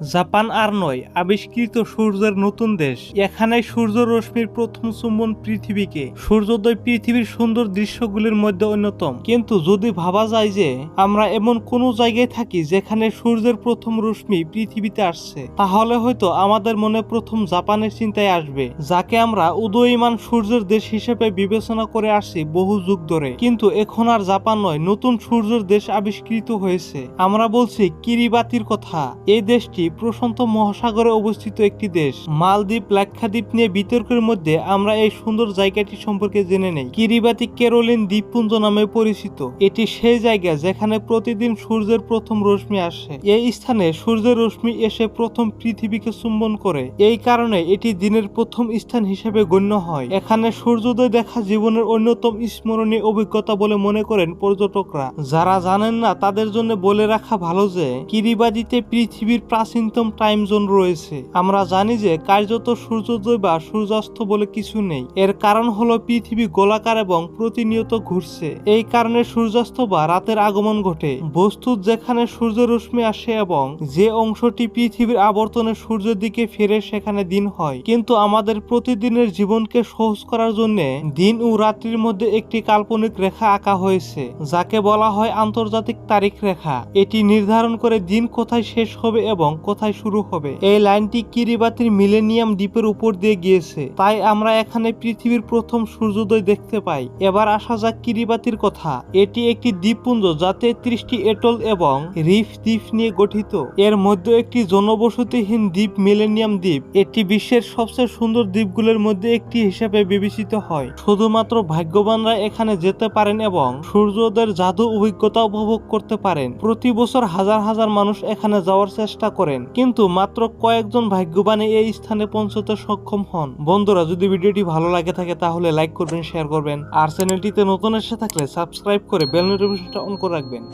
Japan আর নয়, আবিষ্কৃত সূর্যের নতুন দেশ। এখানে সূর্য রশ্মির প্রথম চুম্বন পৃথিবীকে। সূর্যোদয় পৃথিবীর সুন্দর দৃশ্যগুলির মধ্যে অন্যতম। কিন্তু যদি ভাবা যায় যে আমরা এমন কোনো জায়গায় থাকি যেখানে সূর্যের প্রথম রশ্মি পৃথিবীতে আসছে, তাহলে হয়তো আমাদের মনে প্রথম জাপানের চিন্তায় আসবে, যাকে আমরা উদয়মান সূর্যের দেশ হিসেবে বিবেচনা করে আসছি বহু যুগ ধরে। কিন্তু এখন আর জাপান নয়, নতুন সূর্যের দেশ আবিষ্কৃত হয়েছে। আমরা বলছি কিরিবাতির কথা। এই দেশটি প্রশান্ত মহাসাগরে অবস্থিত একটি দেশ। মালদ্বীপ লাক্ষাদ্বীপ নিয়ে বিতর্কের মধ্যে আমরা এই সুন্দর জায়গাটি সম্পর্কে জেনে নেই। কিরিবাতি কেরোলিন দ্বীপপুঞ্জ নামে পরিচিত। এটি সেই জায়গা যেখানে প্রতিদিন সূর্যের প্রথম রশ্মি আসে। এই স্থানে সূর্যের রশ্মি এসে প্রথম পৃথিবীকে চুম্বন করে। এই কারণে এটি দিনের প্রথম স্থান হিসেবে গণ্য হয়। এখানে সূর্যোদয় দেখা জীবনের অন্যতম স্মরণীয় অভিজ্ঞতা বলে মনে করেন পর্যটকরা। যারা জানেন না, তাদের জন্য বলে রাখা ভালো যে কিরিবাদিতে পৃথিবীর প্রাচীনতম টাইম জোন রয়েছে। আমরা জানি যে কার্যত সূর্যোদয় বা সূর্যাস্ত বলে কিছু নেই। এর কারণ হলো পৃথিবী গোলাকার এবং প্রতিনিয়ত ঘুরছে। এই কারণে সূর্যাস্ত বা রাতের আগমন ঘটে। বস্তু যেখানে সূর্য রশ্মি আসে এবং যে অংশটি পৃথিবীর আবর্তনে সূর্যের দিকে ফিরে সেখানে দিন হয়। কিন্তু আমাদের প্রতিদিনের জীবনকে সহজ করার জন্য দিন ও রাত্রির মধ্যে একটি কাল্পনিক রেখা আঁকা হয়েছে, যাকে বলা হয় আন্তর্জাতিক তারিখ রেখা। এটি নির্ধারণ করে দিন কোথায় শেষ হবে এবং কোথায় শুরু হবে? এই লাইনটি কিরিবাতির মিলেনিয়াম দ্বীপের উপর দিয়ে গিয়েছে। তাই আমরা এখানে পৃথিবীর প্রথম সূর্যোদয় দেখতে পাই। এবার আসা যাক কিরিবাতির কথা। এটি একটি দ্বীপপুঞ্জ যাতে ত্রিশটি এটল এবং রিফ দ্বীপ নিয়ে গঠিত। এর মধ্যে একটি জনবসতিহীন দ্বীপ মিলেনিয়াম দ্বীপ। এটি বিশ্বের সবচেয়ে সুন্দর দ্বীপগুলোর মধ্যে একটি হিসেবে বিবেচিত হয়। শুধুমাত্র ভাগ্যবানরা এখানে যেতে পারেন এবং সূর্যোদয়ের জাদু অভিজ্ঞতা উপভোগ করতে পারেন। প্রতি বছর হাজার হাজার মানুষ এখানে যাওয়ার চেষ্টা করেন কিন্তু মাত্র কয়েকজন ভাগ্যবানে এই স্থানে পৌঁছতে সক্ষম হন। বন্ধুরা, যদি ভিডিওটি ভালো লাগে থাকে, তাহলে লাইক করবেন, শেয়ার করবেন। আর চ্যানেলটিতে নতুন এসে থাকলে সাবস্ক্রাইব করে বেল নোটিফিকেশনটা অন করে রাখবেন।